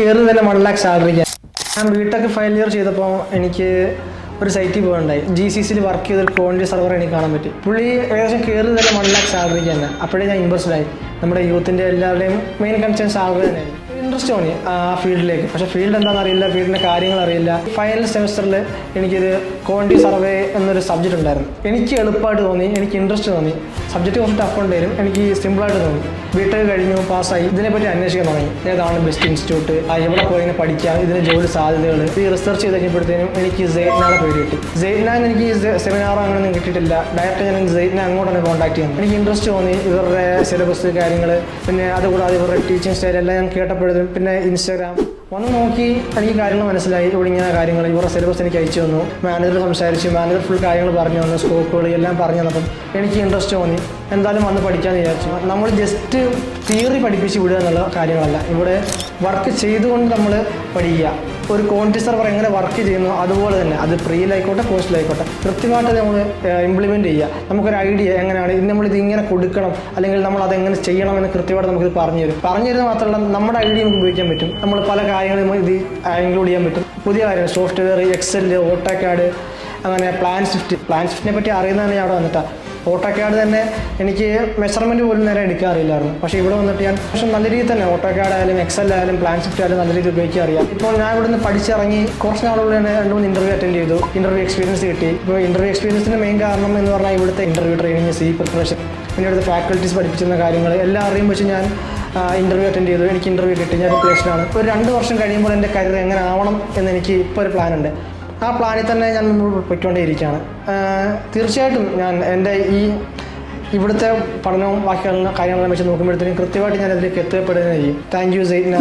കയറി തന്നെ വൺ ലാക്ക് സാലറിക്ക് ഞാൻ ബിടെക് ഫൈനൽ ഇയർ ചെയ്തപ്പോൾ എനിക്ക് ഒരു സൈറ്റിൽ പോകണ്ടായി ജി സി സിയിൽ വർക്ക് ചെയ്തൊരു ക്വാണ്ടിറ്റി സർവർ എനിക്ക് കാണാൻ പറ്റി. പുള്ളി ഏകദേശം കയറി തന്നെ വൺ ലാക്ക് സാലറിക്ക് തന്നെ. അപ്പോഴേ ഞാൻ ഇൻട്രസ്റ്റഡ് ആയി. നമ്മുടെ യൂത്തിന്റെ എല്ലാവരുടെയും മെയിൻ കൺസേൺ സാലറി തന്നെയായിരുന്നു. ഇൻട്രസ്റ്റ് തോന്നി ആ ഫീൽഡിലേക്ക്. പക്ഷെ ഫീൽഡ് എന്താണെന്ന് അറിയില്ല ഫീൽഡിന്റെ കാര്യങ്ങൾ അറിയില്ല. ഫൈനൽ സെമിസ്റ്ററിൽ എനിക്കൊരു ക്വാണ്ടി സർവേ എന്നൊരു സബ്ജക്റ്റ് ഉണ്ടായിരുന്നു. എനിക്ക് എളുപ്പമായിട്ട് തോന്നി എനിക്ക് ഇൻട്രസ്റ്റ് തോന്നി. സബ്ജക്റ്റ് കുറച്ച് ടഫ് ഉണ്ടായാലും എനിക്ക് സിമ്പിളായിട്ട് തോന്നി. വീട്ടിൽ കഴിഞ്ഞു പാസ്സായി ഇതിനെപ്പറ്റി അന്വേഷിക്കാൻ തുടങ്ങി. ഏതാണ് ബെസ്റ്റ് ഇൻസ്റ്റിറ്റ്യൂട്ട് എവിടെ പോയി പഠിക്കാം ഇതിന് ജോലി സാധ്യതകൾ ഈ റിസർച്ച് ചെയ്ത് കഴിഞ്ഞപ്പോഴത്തേനും എനിക്ക് സെയ്റ്റ്നാളെ പേര് കിട്ടി. സെയ്റ്റ്നാൻ എനിക്ക് സെമിനാറോ അങ്ങനെയൊന്നും കിട്ടിയിട്ടില്ല. ഡയറക്റ്റ് ഞാൻ സെയ്റ്റ്നെ അങ്ങോട്ടാണ് കോൺടാക്ട് ചെയ്യുന്നത്. എനിക്ക് ഇൻട്രസ്റ്റ് തോന്നി ഇവരുടെ സിലബസ് കാര്യങ്ങൾ പിന്നെ അതുകൂടാതെ ഇവരുടെ ടീച്ചിങ് സ്റ്റൈൽ എല്ലാം ഞാൻ കേട്ടപ്പോഴത്തേനും പിന്നെ ഇൻസ്റ്റാഗ്രാം വന്ന് നോക്കി എനിക്ക് കാര്യങ്ങൾ മനസ്സിലായി. ഇവിടെ ഇങ്ങനെ കാര്യങ്ങൾ ഇവരുടെ സിലബസ് എനിക്ക് അയച്ചു തന്നു. മാനേജർ സംസാരിച്ചു. മാനേജർ ഫുൾ കാര്യങ്ങൾ പറഞ്ഞു തന്നു. സ്കോപ്പുകൾ എല്ലാം പറഞ്ഞു തന്നപ്പം എനിക്ക് ഇൻട്രസ്റ്റ് തോന്നി. എന്തായാലും വന്ന് പഠിക്കാമെന്ന് വിചാരിച്ചു. നമ്മൾ ജസ്റ്റ് തിയറി പഠിപ്പിച്ച് വിടുക എന്നുള്ള കാര്യങ്ങളല്ല. ഇവിടെ വർക്ക് ചെയ്തുകൊണ്ട് നമ്മൾ പഠിക്കുക. ഒരു ക്വാണ്ടിറ്റി സെർവർ എങ്ങനെ വർക്ക് ചെയ്യുന്നു അതുപോലെ തന്നെ അത് പ്രീലായിക്കോട്ടെ പോസ്റ്റിലായിക്കോട്ടെ കൃത്യമായിട്ട് നമ്മൾ ഇംപ്ലിമെന്റ് ചെയ്യുക. നമുക്കൊരു ഐഡിയ എങ്ങനെയാണ് ഇത് നമ്മൾ ഇത് ഇങ്ങനെ കൊടുക്കണം അല്ലെങ്കിൽ നമ്മൾ അത് എങ്ങനെ ചെയ്യണം എന്ന് കൃത്യമായിട്ട് നമുക്ക് പറഞ്ഞു തരും. പറഞ്ഞു തരുന്നത് മാത്രമല്ല നമ്മുടെ ഐഡിയ നമുക്ക് ഉപയോഗിക്കാൻ പറ്റും. നമ്മൾ പല കാര്യങ്ങളും ഇത് ഇൻക്ലൂഡ് ചെയ്യാൻ പറ്റും. പുതിയ കാര്യങ്ങൾ സോഫ്റ്റ്വെയർ എക്സൽ ഓട്ടോകാഡ് അങ്ങനെ പ്ലാൻ സ്വിഫ്റ്റ് പ്ലാൻ സ്വിഫ്റ്റിനെ പറ്റി അറിയുന്നതാണ് ഞാൻ അവിടെ വന്നിട്ടാണ് ഓട്ടോകാഡ് തന്നെ എനിക്ക് മെഷർമെന്റ് പോലും നേരെ എടുക്കാറില്ലായിരുന്നു. പക്ഷേ ഇവിടെ വന്നിട്ട് ഞാൻ പക്ഷെ നല്ല രീതിയിൽ തന്നെ ഓട്ടോകാഡ് ആയാലും എക്സൽ ആയാലും പ്ലാൻ ഷിഫ്റ്റ് ആയാലും നല്ല രീതിയിൽ ഉപയോഗിക്കാൻ അറിയാം ഇപ്പോൾ ഞാൻ ഇവിടെ നിന്ന് പഠിച്ചിറങ്ങി കുറച്ച് നാളുകളിൽ തന്നെ രണ്ട് മൂന്ന് ഇന്റർവ്യൂ അറ്റൻഡ് ചെയ്തു. ഇന്റർവ്യൂ എക്സ്പീരിയൻസ് കിട്ടി. ഇപ്പോൾ ഇന്റർവ്യൂ എക്സ്പീരിയൻസിന്റെ മെയിൻ കാരണം എന്ന് പറഞ്ഞാൽ ഇവിടുത്തെ ഇന്റർവ്യൂ ട്രെയിനിങ് സി പ്രിപ്പറേഷൻ പിന്നെ ഇവിടുത്തെ ഫാക്കൽറ്റീസ് പഠിപ്പിച്ചിരുന്ന കാര്യങ്ങൾ എല്ലാം അറിയും വെച്ച് ഞാൻ ഇന്റർവ്യൂ അറ്റൻഡ് ചെയ്തു. എനിക്ക് ഇന്റർവ്യൂ കിട്ടി. ഞാൻ പ്രിപ്പറേഷനാണ് ഒരു രണ്ട് വർഷം കഴിയുമ്പോൾ എന്റെ കരിയർ എങ്ങനെ ആവണം എന്ന് എനിക്ക് ഇപ്പോൾ ഒരു പ്ലാൻ ഉണ്ട്. ആ പ്ലാനിൽ തന്നെ ഞാൻ മുമ്പോട്ട് പൊയ്ക്കൊണ്ടേയിരിക്കുകയാണ്. തീർച്ചയായിട്ടും ഞാൻ എന്റെ ഈ ഇവിടുത്തെ പഠനവും ബാക്കിയുള്ള കാര്യങ്ങളെല്ലാം വെച്ച് നോക്കുമ്പോഴത്തേക്കും കൃത്യമായിട്ട് ഞാൻ അതിലേക്ക് എത്തപ്പെടുകയും ചെയ്യും താങ്ക് യു സൈന